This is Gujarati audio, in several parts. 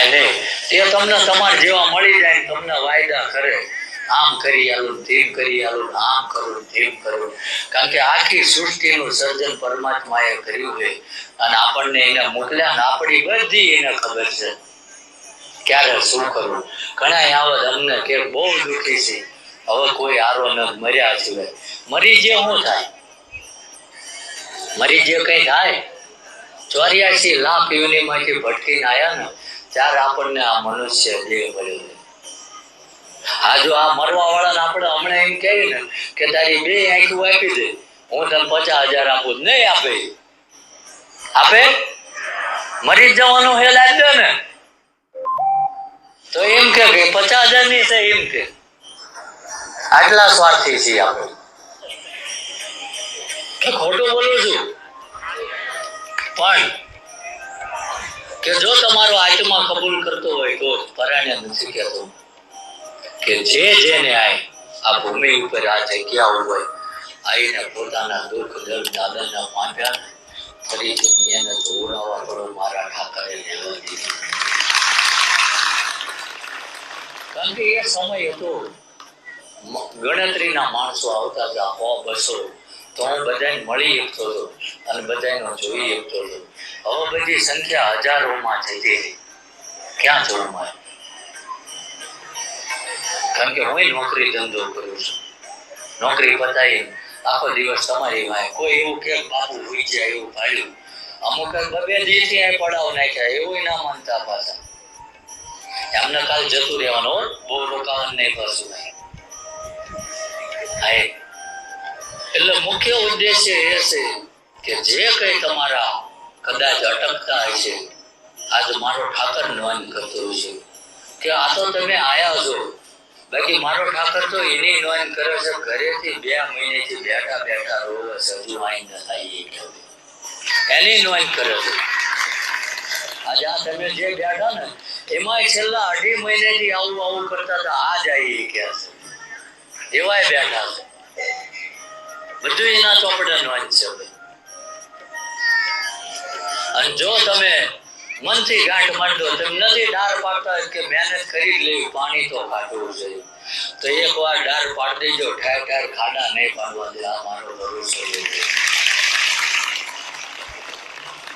જાય નહીં. તે તમને તમાર જેવા મળી જાય તમને વાયદા કરે. આમ કરી આલું, તેમ કરી આલું, આમ કરું, તેમ કરું. કારણ કે આખી સૃષ્ટિનું સર્જન પરમાત્માએ કર્યું છે. અને આપણને એને મોકલ્યા ને આપણી બધી એને ખબર છે. ક્યારે શું કરવું? ઘણા આવત અમને કે બહુ દુઃખી છે. હવે કોઈ આરો ન મર્યા સિવાય. મરી જે શું થાય? મરી જે કઈ થાય? ચોર્યાસી લાખ યુનિમાંથી ભટકીને આયા ને ત્યારે આપણને આ મનુષ્ય દેહ મળ્યો. આ જો આ મરવા વાળાને આપણે હમણાં એમ કહીએ ને કે તારી બે આંખું આપી દે, હું તને પચાસ હજાર આપું, નહીં આપે. આપે? મરી જવાનો હેલ આપ્યો ને. તો એમ કે પચાસ હજારની છે એમ કે. આટલા સ્વાર્થી છીએ આપણે. ખોટું બોલું છું? પણ કે જો તમારો આત્મા કબૂલ કરતો હોય તો પરાણે નથી કહેતો. કે જે જેને આય, આ ભૂમિ ઉપર આ જગ્યા હોય, આઈને પોતાના દુઃખ, દર્દ દાદાના માંડ્યા ફરી દુનિયાને જોડાવા પડો, મારા ઠાકરે લેવા દીધી. કારણ કે એ સમય હતો ગણતરીના માણસો આવતા હતા, હો, બસો. તો હું બધાને મળી શકતો હતો અને બધાને જોઈ શકતો હતો. હવે બધી સંખ્યા હજારોમાં છે તે. ક્યાં જવું મારે કારણ કે હું નોકરી ધંધો કરું છું. નોકરી પતાવી આખો દિવસ તમારી વાય કોઈ એવું કે બાપુ હોઈ જાય એવું ભાડ્યું. અમુક બબે દિવસથી અહીં પડાવ નાખ્યા, એવું ના માનતા પાછા. એમને કાલ જતું રહેવાનું બહુ રોકાવાનું નહીં હા એટલે મુખ્ય ઉદ્દેશ્ય એ છે કે જે કઈ તમારા કદાચ અટકતા હશે આજ મારો ઠાકર નોંધ કરતો છે. કે આ તો તમે આયા છો. બાકી મારો ઠાકર તો એની નોંધ કરે છે. ઘરેથી બે મહિનેથી બેઠા બેઠા રોવે છે. હજુ આઈ ન થાય. એની નોંધ કરે છે. આજે આ તમે જે બેઠા ને, એમાંય છેલ્લા અઢી મહિનેથી આવું આવું કરતા હતા. આ એ કે છે. એવાય બેઠા છે. બધું એના ચોપડે નોંધ છે. અને જો તમે મનથી ગાંઠ માંડો, તમે નથી ડાર પાડતા કે મહેનત કરી લેવી, પાણી તો કાઢવું જોઈએ તો એક વાર ડાર પાડી દેજો, ઠેર ઠેર ખાડા નહીં પાડવા દે, આ મારો ભરોસો લેજો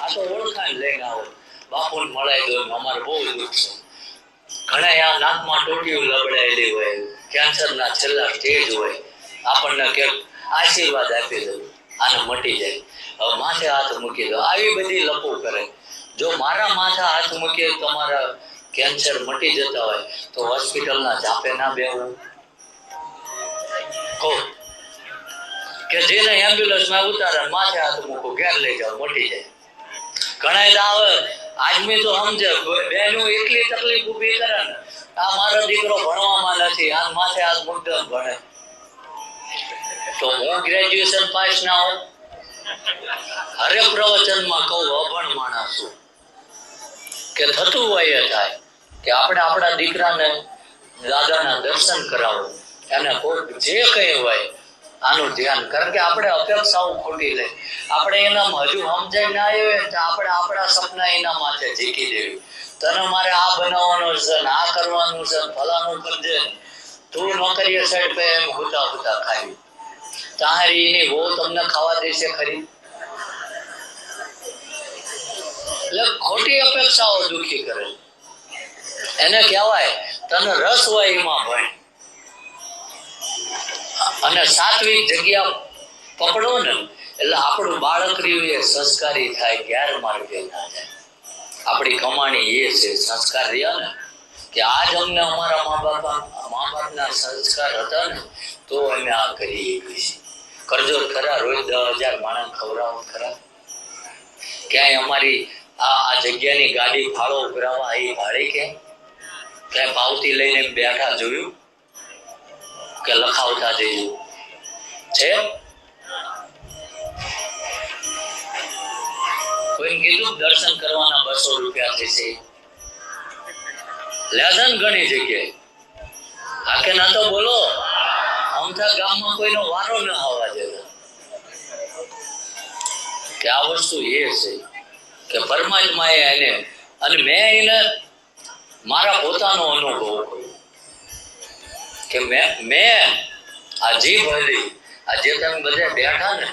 આ તો ઓળખાણ લઈને આવો બાપુને મળાઈ દો અમારે બહુ દુઃખ છે. ઘણા આ નાકમાં ટોટીઓ લબડાયેલી હોય કેન્સરના છેલ્લા સ્ટેજ હોય, આપણને કે આશીર્વાદ આપી દો. આને મટી જાય. હવે માથે હાથ મૂકી દો. આવી બધી લપો કરે. જો મારા માથે હાથ મૂકીએ તમારા કેન્સર મટી જતા હોય. તો હોસ્પિટલના જાપે ના બેવું કહો. કે જેને એમ્બ્યુલન્સમાં ઉતારે માથે હાથ મૂકો, ઘેર લઈ જાઓ, મટી જાય. ઘણા તો આવે આદમી તો સમજે બેનો એટલી તકલીફ ઊભી કરે ને, આ મારો દીકરો ભણવામાં નથી આ માથે હાથ મુદ્દો ભણે. તો હું ગ્રેજ્યુએશન પાસ ના હોઉં? અરે પ્રવચનમાં કહું, અભણ માણસ કે થતું હોય એ થાય. કે આપણે આપણા દીકરાને, દાદાના દર્શન કરાવો. કોઈ જે કંઈ હોય, આનું ધ્યાન. કારણ કે આપણે અપેક્ષાઓ ખોટી લે આપણે એનામાં હજુ સમજાય ના આવ્યો તો આપણે આપણા સપના એના માથે જીકી દેવી. તને મારે આ બનાવવાનું છે ને આ કરવાનું છે ફલાનું કરજે. તું નોકરીએ સાઈડ પે એમ હુતા હુતા ખાવી તારી એની વહુ તમને ખાવા દેશે ખરી. એટલે ખોટી અપેક્ષાઓ દુખી કરે એને કહેવાય, તને રસ હોય એમાં ભણ. અને સાત્વિક જગ્યા પકડો ને, એટલે આપણું બાળક રહ્યું એ સંસ્કારી થાય ગેર માર્ગે ના જાય. આપણી કમાણી એ છે, સંસ્કાર રહ્યા ને, કે આજ અમને અમારા મા બાપા, મા બાપના સંસ્કાર હતા ને, તો અમે આ કરી શકીએ કરજો ખરા, રોજ દસ હજાર માણસ ખવડાવો ખરા. ક્યાંય અમારી આ આ જગ્યાની ગાડી ફાળો ઉભરાવા એ ભાડી કે? ક્યાંય પાવતી લઈને બેઠા જોયું? કે લખાવતા જઈશું છે? કોઈને કીધું? દર્શન કરવાના બસો રૂપિયા થશે. લેસન ઘણી જગ્યાએ. આ કે ના તો બોલો અમથા ગામમાં કોઈનો વારો ન આવવા કે આ વસ્તુ એ છે કે પરમાત્માએ એને અને મેં એને મારા પોતાનો અનુભવ કર્યો. કે મેં મેં આ જીભ હતી આ જે તમે બધા બેઠા ને,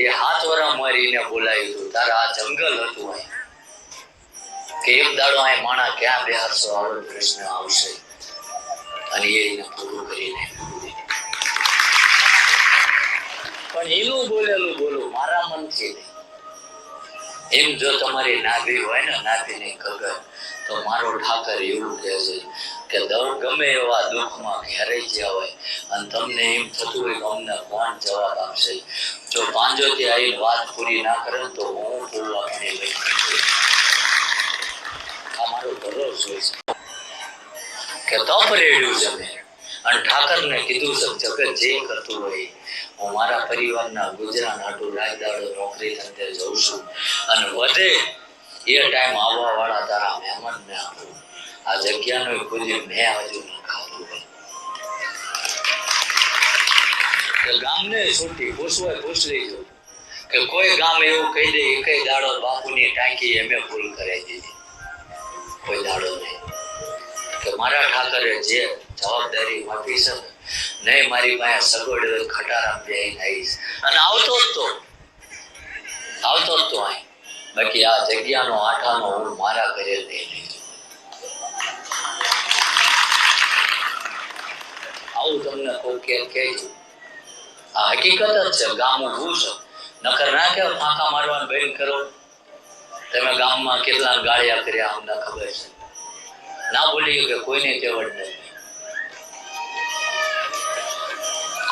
એ હાથ મારીને બોલાવ્યું હતું. તારા આ જંગલ હતું અહીં. કે એક દાડો અહીં માણા ક્યાં બેહારશો આવો કૃષ્ણ આવશે. અને એ એને પૂરું કરીને પણ એનું બોલેલું બોલું મારા મનથી નહીં. એમ જો તમારી નાભી હોય ને, નાભીની કગર તો મારો ઠાકર એવું કહે છે કે દર ગમે એવા દુઃખમાં ઘેરાઈ ગયા હોય, અને તમને એમ થતું હોય કે અમને કોણ જવાબ આપશે? જો પાંજોથી આવી વાત પૂરી ના કરે તો હું બોલવા પણ લઈ આ મારો ભરોસો છે કે તપ રેડ્યું છે મેં. અને ઠાકરને કીધું છે, જગત જે કરતું હોય હું મારા પરિવારના ગુજરાન આટું રાજદાડો નોકરી ધંધે જઉં છું. અને વધે એ ટાઈમ આવવા વાળા તારા મહેમાન ને આપું. આ જગ્યાનો ખુદી મેં હજુ ન ખાધું હોય. ગામને છૂટી પૂછવાય પૂછ લેજો કે કોઈ ગામ એવું કહી દે કઈ દાડો બાપુની ટાંકી એમે ભૂલ કરાવી દીધી. કોઈ દાડો નહીં. મારા ઠાકરે જે જવાબદારી આપી છે નહીં, મારી પાસે સગવડ ખટારામ ખટારા આવીશ અને આવતો જ તો. આવતો જ તો અહીં. બાકી આ જગ્યાનો આઠાનો હું મારા ઘરે લઈ લઈ આવું તમને કોઈ કે કહેજો આ હકીકત જ છે ગામ ઊભું છે. નકર ના કે ફાંકા મારવાનું બંધ કરો. તમે ગામમાં કેટલા ગાળિયા કર્યા, અમને ખબર છે. ના બોલીએ કે કોઈને કેવડ નહીં.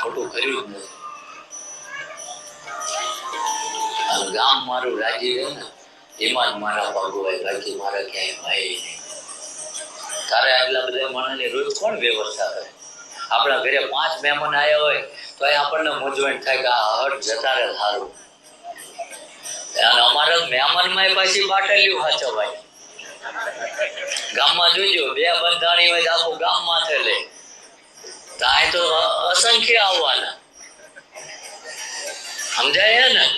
ખોટું કર્યું જ નથી. ગામ મારું રાજી રહે ને, એમાં જ મારા ભાગો હોય બાકી મારા ક્યાંય ભાઈ નહીં. તારે આટલા બધા માણસની રોજ કોણ વ્યવસ્થા કરે? આપણા ઘરે પાંચ મહેમાન આવ્યા હોય, તો એ આપણને મૂંઝવણ થાય કે આ હટ જતા રહે સારું અને અમારા મહેમાનમાં પાછી બાટલીઓ હાચવાય. ગામમાં જોજો, બે બંધાણી હોય તો આખું ગામ માથે તો અસંખ્ય આવવાના. સમજાય ને?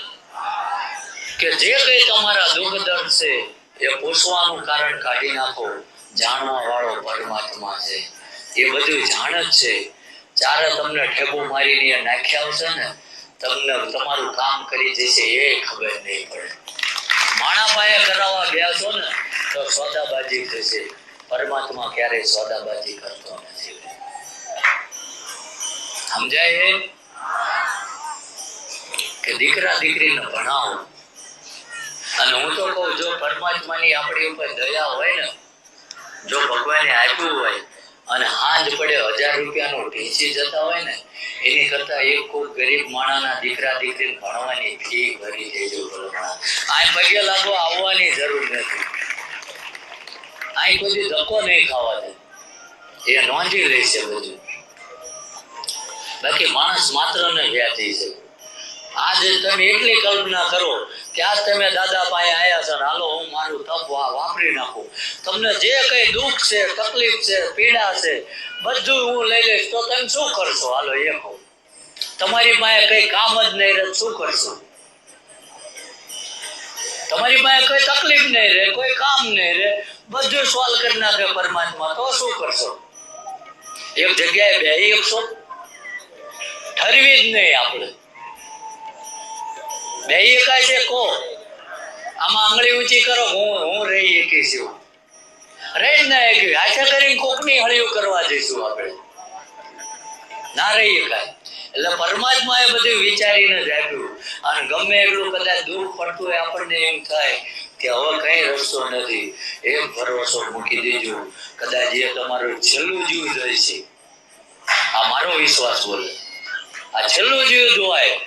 કે જે કઈ તમારા દુઃખ દર્દ છે, એ પૂછવાનું કારણ કાઢી નાખો. જાણવા વાળો પરમાત્મા છે. એ બધું જાણ જ છે. જ્યારે તમને ઠેબુ મારીને નાખ્યા આવશે ને, તમને તમારું કામ કરી જશે, એ ખબર નહીં પડે. માણા પાયે કરાવવા ગયા છો ને. તો સોદાબાજી થશે. પરમાત્મા ક્યારેય સોદાબાજી કરતો નથી? સમજાય કે દીકરા દીકરીને ભણાવો. અને હું તો કહું, જો પરમાત્માની આપણી ઉપર દયા હોય ને, જો ભગવાને આપ્યું હોય, અને હાંજ પડે હજાર રૂપિયાનો ઢીંચી જતા હોય ને, એની કરતા એક કોઈ ગરીબ માણાના દીકરા દીકરીને ભણવાની ફી ભરી દેજો આ પગે લાગો, આવવાની જરૂર નથી. આ કોઈ દી ધક્કો નહીં ખાવા દે એ નોંધી લેશે બધું. બાકી માણસ માત્ર ને વ્યાધી છે. આજે તમે એટલી કલ્પના કરો કે આજ તમે દાદા પાસે આવ્યા છો હાલો, હું મારું તપ વાપરી નાખું. તમને જે કઈ દુઃખ છે, તકલીફ છે, પીડા છે, બધું હું લઈ લઈશ, તો તમે શું કરશો? હાલો, એ કહો. તમારી પાસે કઈ કામ જ નહીં રહે, શું કરશો? તમારી પાસે કોઈ તકલીફ નહીં રહે, કોઈ કામ નહીં રહે. બધું સોલ્વ કરી નાખે પરમાત્મા. તો શું કરશો? એક જગ્યાએ બે એકસો ઠરવી જ નહીં આપણે. બે એકાય છે કો આમાં આંગળી ઊંચી કરો, હું હું રહી એકી છું. રહી જ ના એકી હાથે કરીને કોકની હળીઓ કરવા જઈશું આપણે. ના રહી એકાય એટલે પરમાત્મા એ બધું વિચારીને જ આપ્યું. અને ગમે એટલું કદાચ દુઃખ પડતું હોય, આપણને એમ થાય કે હવે કઈ રસ્તો નથી. એમ ભરોસો મૂકી દેજો. કદાચ એ તમારું છેલ્લું જીવ જાય છે. આ મારો વિશ્વાસ બોલે. આ છેલ્લું જીવ જોવાય.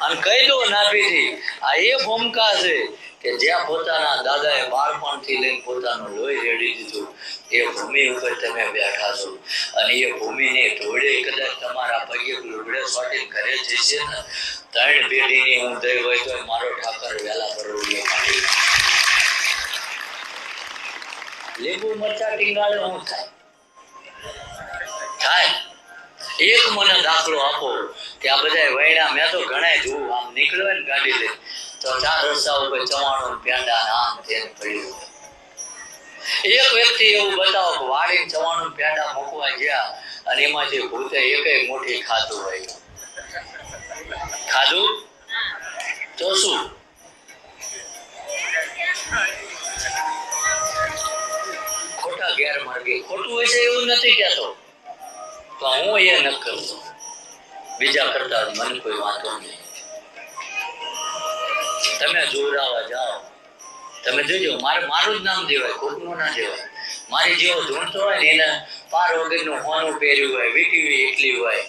અને કહી દો નાપીથી આ એ ભૂમિકા છે કે જ્યાં પોતાના દાદાએ બાળપણથી લઈને પોતાનું લોહી રેડી દીધું, એ ભૂમિ ઉપર તમે બેઠા છો. અને એ ભૂમિને ઢોળે કદાચ તમારા પગે લુગડે સોટી ઘરે જશે ને, ત્રણ પેઢીની હું દઈ હોય તો મારો ઠાકર વહેલા નાખે. લીંબુ, મરચા, ટીંગાળે હું થાય. થાય. એક મને દાખલો આપો કે આ બધા વૈણા મેં તો ઘણા જોવું આમ નીકળ્યો ને ગાડી લઈ તો ચાર રસ્તા ઉપર ચવાણું, પેંડા, આમ તેમ પડ્યું એક વ્યક્તિ એવું બતાવો કે વાળી ચવાણું, પેંડા મૂકવા ગયા અને એમાંથી ભૂતે એક મોટી ખાધું હોય. ખાધું? તો શું? ખોટા ગેરમાર્ગે ખોટું હશે એવું નથી કહેતો. તો હું એ ન કરું. બીજા કરતા મને કોઈ વાંધો નહીં. તમે જોડાવા જાઓ. તમે જોજો, મારે મારું જ નામ દેવાય, ખોટું ના દેવાય. મારી જેવો ધૂણતો હોય ને એને પાર વગરનું હોનું પહેર્યું હોય વીટી એટલી હોય.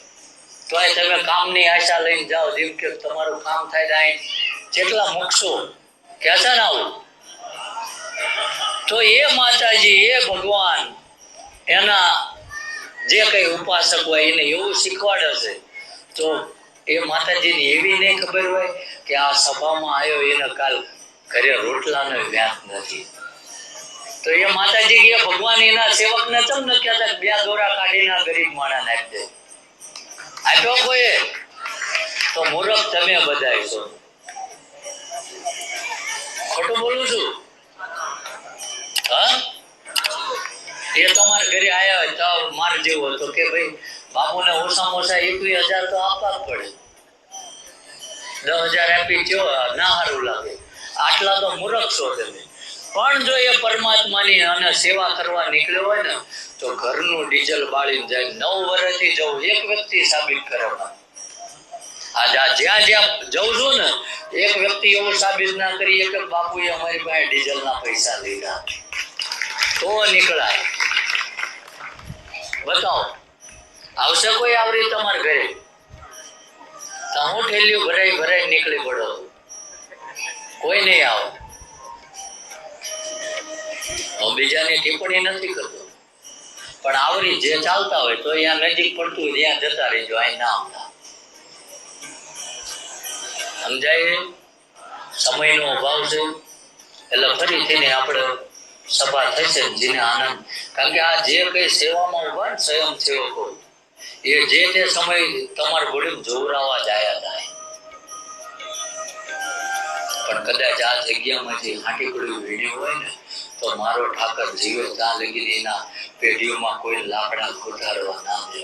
તોય તમે કામની આશા લઈને જાઓ, જેમ કે તમારું કામ થાય જાય જેટલા મૂકશો કે ના આવું તો એ માતાજી, એ ભગવાન, એના જે કઈ ઉપાસક હોય એને એવું શીખવાડે છે. તો એ માતાજીને એવી નહીં ખબર હોય કે આ સભામાં આવ્યો એને કાલ ઘરે રોટલાનો વ્યાપ નથી. તો એ માતાજી કે ભગવાન એના સેવકને ચમ ન કહેતા બે દોરા કાઢીને આ ગરીબ માણસને આપી દે. આપ્યો કોઈ. તો મૂર્ખ તમે બધા છો. ખોટું બોલું છું હા એ તમારા ઘરે આયા હોય તો માર જેવો હતો કે ભાઈ, બાપુને ઓછામાં ઓછા એકવીસ હજાર તો આપવા પડે. દસ હજાર આપી જો ના સારું લાગે. આટલા તો મૂર્ખ છો તમે. પણ જો એ પરમાત્માની અને સેવા કરવા નીકળ્યો હોય ને, તો ઘરનું ડીઝલ બાળીને જાય. નવ વર્ષથી જવું એક વ્યક્તિ સાબિત કરે આજે જ્યાં જ્યાં જઉં છું ને, એક વ્યક્તિ એવું સાબિત ના કરી કે બાપુએ અમારી પાસે ડીઝલના પૈસા લીધા. તો નીકળાય. બતાવો. આવશે કોઈ આવરી તમારે ઘરે? તો હું ઠેલ્યું ભરાઈ ભરાઈ નીકળી પડો. કોઈ નહીં આવો. હું બીજાની ટિપ્પણી નથી કરતો. પણ આવરી જે ચાલતા હોય તો અહીંયા નજીક પડતું ત્યાં જતા રહેજો, અહીં ના આવતા. સમજાય? સમયનો અભાવ છે. એટલે ફરીથી આપણે સભા થશે જેને આનંદ. કારણ કે આ જે કઈ સેવામાં ઊભા ને સ્વયં સેવકો એ જે તે સમય તમારા ઘોડે જોવરાવા જ થાય. પણ કદાચ આ જગ્યામાંથી હાંટી પડી વીણ્યું હોય ને, તો મારો ઠાકર જીવે ત્યાં લગી એના પેઢીઓમાં કોઈ લાકડા કોઠારવા ના દે